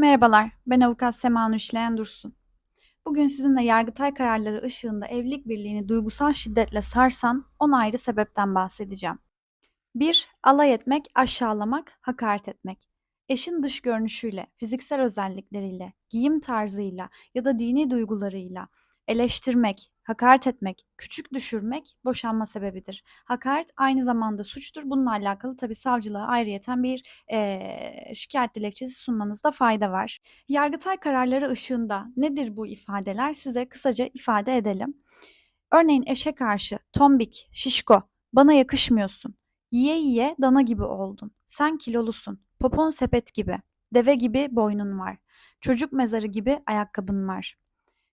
Merhabalar, ben avukat Sema İşleyen Dursun. Bugün sizinle Yargıtay kararları ışığında evlilik birliğini duygusal şiddetle sarsan 10 ayrı sebepten bahsedeceğim. 1. Alay etmek, aşağılamak, hakaret etmek. Eşin dış görünüşüyle, fiziksel özellikleriyle, giyim tarzıyla ya da dini duygularıyla eleştirmek, hakaret etmek, küçük düşürmek boşanma sebebidir. Hakaret aynı zamanda suçtur. Bununla alakalı tabii savcılığa ayrıyeten bir eee, şikayet dilekçesi sunmanızda fayda var. Yargıtay kararları ışığında nedir bu ifadeler? Size kısaca ifade edelim. Örneğin eşe karşı tombik, şişko, bana yakışmıyorsun. Yiye yiye dana gibi oldun. Sen kilolusun. Popon sepet gibi. Deve gibi boynun var. Çocuk mezarı gibi ayakkabın var.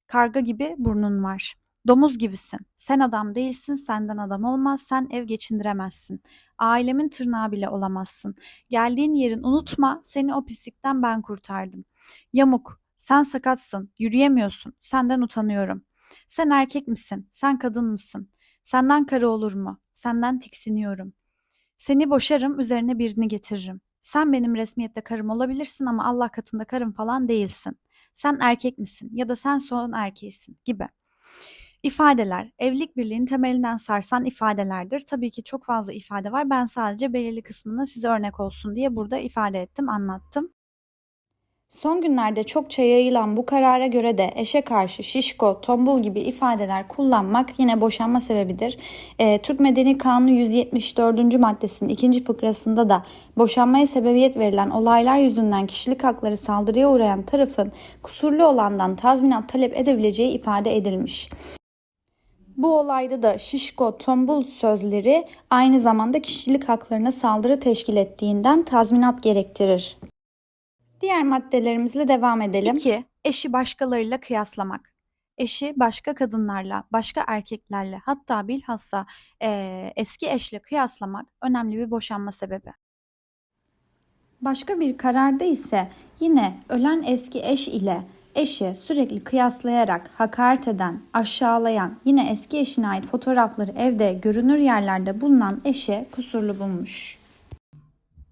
Karga gibi burnun var. Domuz gibisin. Sen adam değilsin, senden adam olmaz, sen ev geçindiremezsin. Ailemin tırnağı bile olamazsın. Geldiğin yerin unutma, seni o pislikten ben kurtardım. Yamuk, sen sakatsın, yürüyemiyorsun, senden utanıyorum. Sen erkek misin, sen kadın mısın? Senden karı olur mu? Senden tiksiniyorum. Seni boşarım, üzerine birini getiririm. Sen benim resmiyette karım olabilirsin ama Allah katında karım falan değilsin. Sen erkek misin ya da sen son erkeğisin gibi. İfadeler, evlilik birliğinin temelinden sarsan ifadelerdir. Tabii ki çok fazla ifade var. Ben sadece belirli kısmını size örnek olsun diye burada ifade ettim, anlattım. Son günlerde çokça yayılan bu karara göre de eşe karşı şişko, tombul gibi ifadeler kullanmak yine boşanma sebebidir. E, Türk Medeni Kanunu 174. maddesinin ikinci fıkrasında da boşanmaya sebebiyet verilen olaylar yüzünden kişilik hakları saldırıya uğrayan tarafın kusurlu olandan tazminat talep edebileceği ifade edilmiş. Bu olayda da şişko, tombul sözleri aynı zamanda kişilik haklarına saldırı teşkil ettiğinden tazminat gerektirir. Diğer maddelerimizle devam edelim. 2. Eşi başkalarıyla kıyaslamak. Eşi başka kadınlarla, başka erkeklerle hatta bilhassa eee, eski eşle kıyaslamak önemli bir boşanma sebebi. Başka bir kararda ise yine ölen eski eş ile eşi sürekli kıyaslayarak hakaret eden, aşağılayan, yine eski eşine ait fotoğrafları evde görünür yerlerde bulunan eşi kusurlu bulmuş.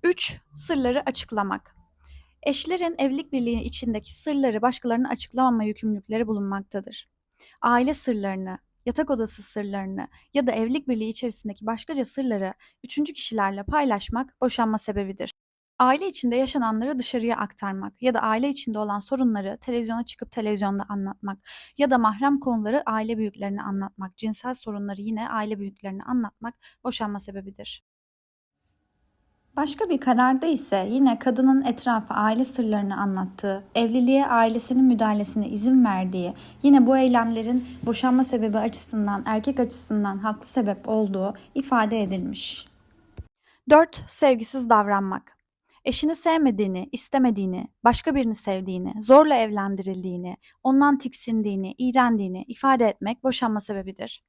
3. Sırları açıklamak. Eşlerin evlilik birliği içindeki sırları başkalarına açıklamama yükümlülükleri bulunmaktadır. Aile sırlarını, yatak odası sırlarını ya da evlilik birliği içerisindeki başkaca sırları üçüncü kişilerle paylaşmak boşanma sebebidir. Aile içinde yaşananları dışarıya aktarmak ya da aile içinde olan sorunları televizyona çıkıp televizyonda anlatmak ya da mahrem konuları aile büyüklerine anlatmak, cinsel sorunları yine aile büyüklerine anlatmak boşanma sebebidir. Başka bir kararda ise yine kadının etrafı aile sırlarını anlattığı, evliliğe ailesinin müdahalesine izin verdiği, yine bu eylemlerin boşanma sebebi açısından, erkek açısından haklı sebep olduğu ifade edilmiş. 4. Sevgisiz davranmak. Eşini sevmediğini, istemediğini, başka birini sevdiğini, zorla evlendirildiğini, ondan tiksindiğini, iğrendiğini ifade etmek boşanma sebebidir.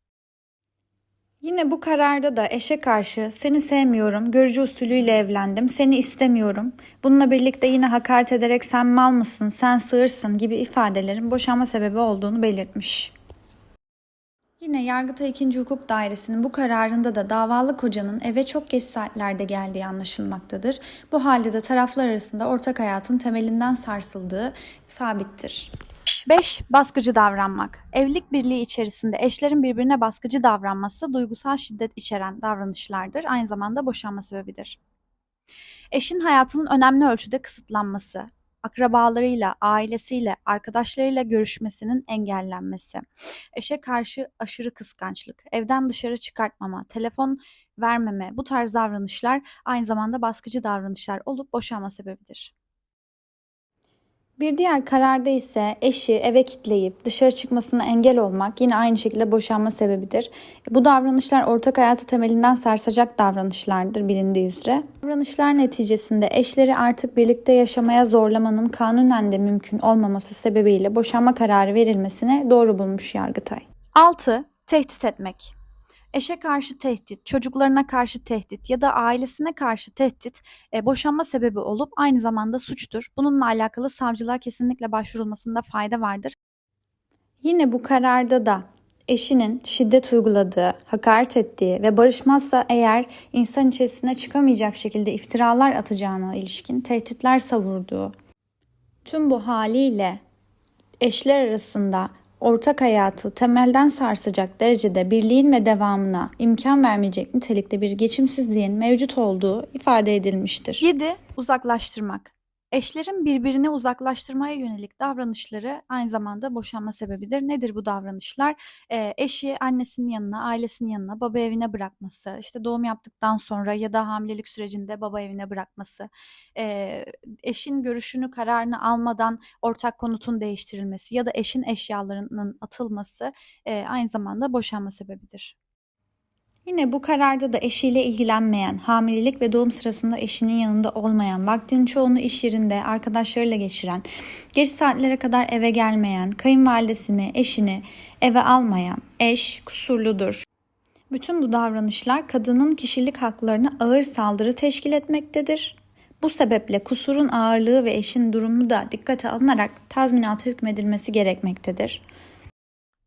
Yine bu kararda da eşe karşı seni sevmiyorum, görücü usulüyle evlendim, seni istemiyorum. Bununla birlikte yine hakaret ederek sen mal mısın, sen sığırsın gibi ifadelerin boşanma sebebi olduğunu belirtmiş. Yine Yargıtay 2. Hukuk Dairesi'nin bu kararında da davalı kocanın eve çok geç saatlerde geldiği anlaşılmaktadır. Bu halde de taraflar arasında ortak hayatın temelinden sarsıldığı sabittir. 5. Baskıcı davranmak. Evlilik birliği içerisinde eşlerin birbirine baskıcı davranması duygusal şiddet içeren davranışlardır. Aynı zamanda boşanma sebebidir. Eşin hayatının önemli ölçüde kısıtlanması, akrabalarıyla, ailesiyle, arkadaşlarıyla görüşmesinin engellenmesi, eşe karşı aşırı kıskançlık, evden dışarı çıkartmama, telefon vermeme bu tarz davranışlar aynı zamanda baskıcı davranışlar olup boşanma sebebidir. Bir diğer kararda ise eşi eve kitleyip dışarı çıkmasına engel olmak yine aynı şekilde boşanma sebebidir. Bu davranışlar ortak hayatı temelinden sarsacak davranışlardır bilindiği üzere. Davranışlar neticesinde eşleri artık birlikte yaşamaya zorlamanın kanunen de mümkün olmaması sebebiyle boşanma kararı verilmesine doğru bulmuş Yargıtay. 6. Tehdit etmek. Eşe karşı tehdit, çocuklarına karşı tehdit ya da ailesine karşı tehdit e, boşanma sebebi olup aynı zamanda suçtur. Bununla alakalı savcılığa kesinlikle başvurulmasında fayda vardır. Yine bu kararda da eşinin şiddet uyguladığı, hakaret ettiği ve barışmazsa eğer insan içerisine çıkamayacak şekilde iftiralar atacağına ilişkin tehditler savurduğu Tüm bu haliyle eşler arasında ortak hayatı temelden sarsacak derecede birliğin ve devamına imkan vermeyecek nitelikte bir geçimsizliğin mevcut olduğu ifade edilmiştir. 7. Uzaklaştırmak. Eşlerin birbirini uzaklaştırmaya yönelik davranışları aynı zamanda boşanma sebebidir. Nedir bu davranışlar? Ee, eşi annesinin yanına, ailesinin yanına, baba evine bırakması, işte doğum yaptıktan sonra ya da hamilelik sürecinde baba evine bırakması, ee, eşin görüşünü, kararını almadan ortak konutun değiştirilmesi ya da eşin eşyalarının atılması e, aynı zamanda boşanma sebebidir. Yine bu kararda da eşiyle ilgilenmeyen, hamilelik ve doğum sırasında eşinin yanında olmayan, vaktinin çoğunu iş yerinde arkadaşlarıyla geçiren, geç saatlere kadar eve gelmeyen, kayınvalidesini, eşini eve almayan eş kusurludur. Bütün bu davranışlar kadının kişilik haklarına ağır saldırı teşkil etmektedir. Bu sebeple kusurun ağırlığı ve eşin durumu da dikkate alınarak tazminata hükmedilmesi gerekmektedir.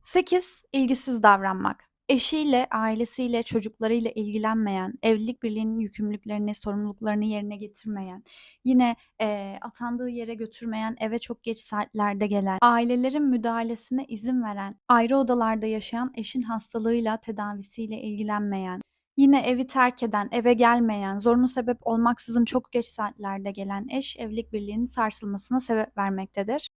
8. İlgisiz davranmak. Eşiyle, ailesiyle, çocuklarıyla ilgilenmeyen, evlilik birliğinin yükümlülüklerini, sorumluluklarını yerine getirmeyen, yine e, atandığı yere götürmeyen, eve çok geç saatlerde gelen, ailelerin müdahalesine izin veren, ayrı odalarda yaşayan eşin hastalığıyla, tedavisiyle ilgilenmeyen, Yine evi terk eden, eve gelmeyen, zorunlu sebep olmaksızın çok geç saatlerde gelen eş evlilik birliğinin sarsılmasına sebep vermektedir.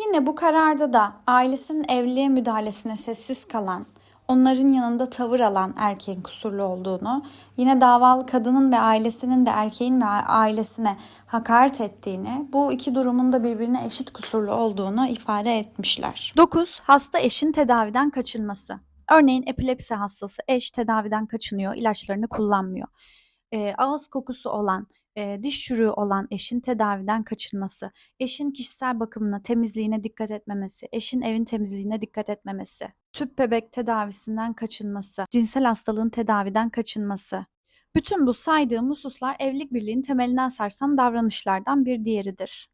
Yine bu kararda da ailesinin evliliğe müdahalesine sessiz kalan, onların yanında tavır alan erkeğin kusurlu olduğunu, yine davalı kadının ve ailesinin de erkeğin ve ailesine hakaret ettiğini, bu iki durumun da birbirine eşit kusurlu olduğunu ifade etmişler. 9. Hasta eşin tedaviden kaçınması. Örneğin epilepsi hastası eş tedaviden kaçınıyor, ilaçlarını kullanmıyor. E, ağız kokusu olan, e, diş çürüğü olan eşin tedaviden kaçınması, eşin kişisel bakımına, temizliğine dikkat etmemesi, eşin evin temizliğine dikkat etmemesi, tüp bebek tedavisinden kaçınması, cinsel hastalığın tedaviden kaçınması. Bütün bu saydığım hususlar evlilik birliğinin temelinden sarsan davranışlardan bir diğeridir.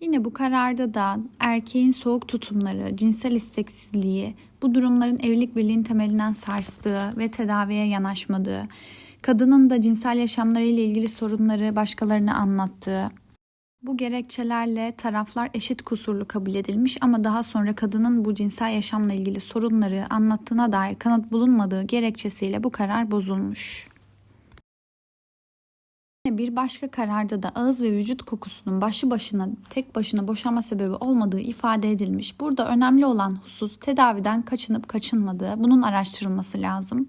Yine bu kararda da erkeğin soğuk tutumları, cinsel isteksizliği, bu durumların evlilik birliğinin temelinden sarstığı ve tedaviye yanaşmadığı, kadının da cinsel yaşamlarıyla ilgili sorunları başkalarına anlattığı, bu gerekçelerle taraflar eşit kusurlu kabul edilmiş ama daha sonra kadının bu cinsel yaşamla ilgili sorunları anlattığına dair kanıt bulunmadığı gerekçesiyle bu karar bozulmuş. Bir başka kararda da ağız ve vücut kokusunun başı başına tek başına boşanma sebebi olmadığı ifade edilmiş. Burada önemli olan husus tedaviden kaçınıp kaçınmadığı. Bunun araştırılması lazım.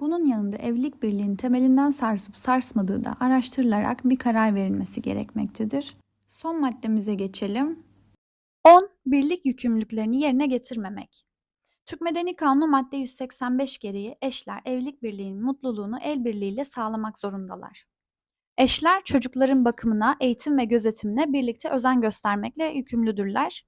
Bunun yanında evlilik birliğinin temelinden sarsıp sarsmadığı da araştırılarak bir karar verilmesi gerekmektedir. Son maddemize geçelim. 10. Birlik yükümlülüklerini yerine getirmemek. Türk Medeni Kanunu madde 185 gereği eşler evlilik birliğinin mutluluğunu el birliğiyle sağlamak zorundalar. Eşler çocukların bakımına, eğitim ve gözetimine birlikte özen göstermekle yükümlüdürler.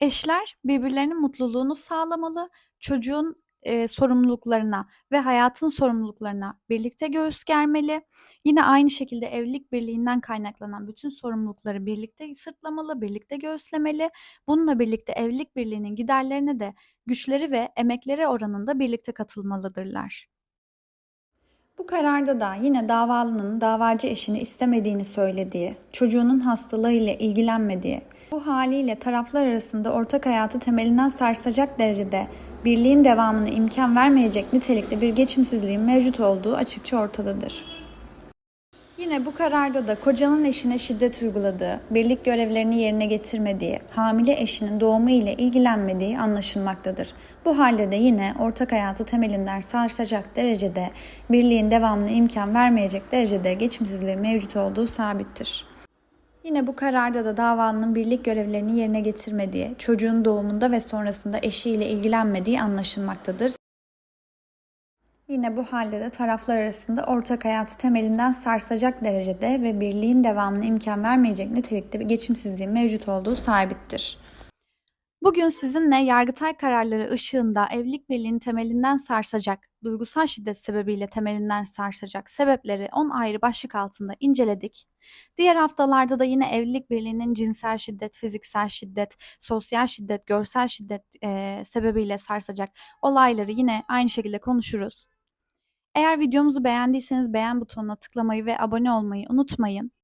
Eşler birbirlerinin mutluluğunu sağlamalı, çocuğun e, sorumluluklarına ve hayatın sorumluluklarına birlikte göğüs germeli. Yine aynı şekilde evlilik birliğinden kaynaklanan bütün sorumlulukları birlikte sırtlamalı, birlikte göğüslemeli. Bununla birlikte evlilik birliğinin giderlerine de güçleri ve emekleri oranında birlikte katılmalıdırlar. Bu kararda da yine davalının davacı eşini istemediğini söylediği, çocuğunun hastalığı ile ilgilenmediği, bu haliyle taraflar arasında ortak hayatı temelinden sarsacak derecede birliğin devamını imkan vermeyecek nitelikte bir geçimsizliğin mevcut olduğu açıkça ortadadır. Yine bu kararda da kocanın eşine şiddet uyguladığı, birlik görevlerini yerine getirmediği, hamile eşinin doğumu ile ilgilenmediği anlaşılmaktadır. Bu halde de yine ortak hayatı temelinden sarsacak derecede, birliğin devamını imkan vermeyecek derecede geçimsizliğin mevcut olduğu sabittir. Yine bu kararda da davalının birlik görevlerini yerine getirmediği, çocuğun doğumunda ve sonrasında eşiyle ilgilenmediği anlaşılmaktadır. Yine bu halde de taraflar arasında ortak hayatı temelinden sarsacak derecede ve birliğin devamını imkan vermeyecek nitelikte bir geçimsizliğin mevcut olduğu sabittir. Bugün sizinle Yargıtay kararları ışığında evlilik birliğinin temelinden sarsacak, duygusal şiddet sebebiyle temelinden sarsacak sebepleri 10 ayrı başlık altında inceledik. Diğer haftalarda da yine evlilik birliğinin cinsel şiddet, fiziksel şiddet, sosyal şiddet, görsel şiddet e, sebebiyle sarsacak olayları yine aynı şekilde konuşuruz. Eğer videomuzu beğendiyseniz beğen butonuna tıklamayı ve abone olmayı unutmayın.